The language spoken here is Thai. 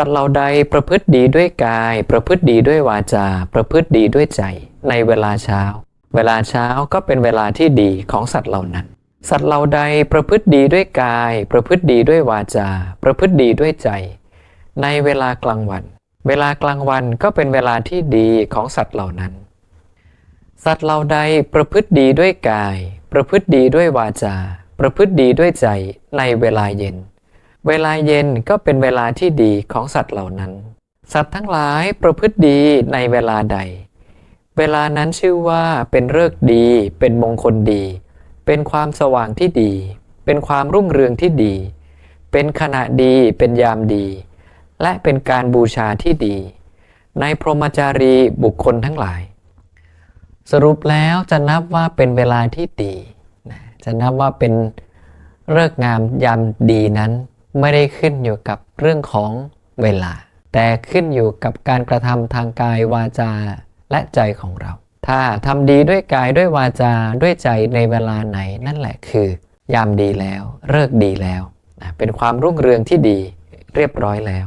สัตว์เหล่าใดประพฤติดีด้วยกาย ประพฤติดีด้วยวาจา ประพฤติดีด้วยใจ ในเวลาเช้า เวลาเช้าก็เป็นเวลาที่ดีของสัตว์เหล่านั้น สัตว์เหล่าใดประพฤติดีด้วยกาย ประพฤติดีด้วยวาจา ประพฤติดีด้วยใจ ในเวลากลางวัน เวลากลางวันก็เป็นเวลาที่ดีของสัตว์เหล่านั้น สัตว์เหล่าใดประพฤติดีด้วยกาย ประพฤติดีด้วยวาจา ประพฤติดีด้วยใจ ในเวลาเย็น เวลาเย็นก็เป็นเวลาที่ดีของสัตว์เหล่านั้น สัตว์ทั้งหลายประพฤติดีในเวลาใด เวลานั้นชื่อว่าเป็นฤกษ์ดี เป็นมงคลดี เป็นความสว่างที่ดี เป็นความรุ่งเรืองที่ดี เป็นขณะดีเป็นยามดี และเป็นการบูชาที่ดี ในพรหมจารีบุคคลทั้งหลาย สรุปแล้วจะนับว่าเป็นเวลาที่ดีจะนับว่าเป็นเลิกษ์งามยามดีนั้น ไม่ได้ขึ้นอยู่กับเรื่องของเวลา แต่ขึ้นอยู่กับการกระทำทางกายวาจาและใจของเรา ถ้าทำดีด้วยกายด้วยวาจาด้วยใจในเวลาไหนนั่นแหละคือ ยามดีแล้วเลิกดีแล้ว เป็นความรุ่งเรืองที่ดีเรียบร้อยแล้ว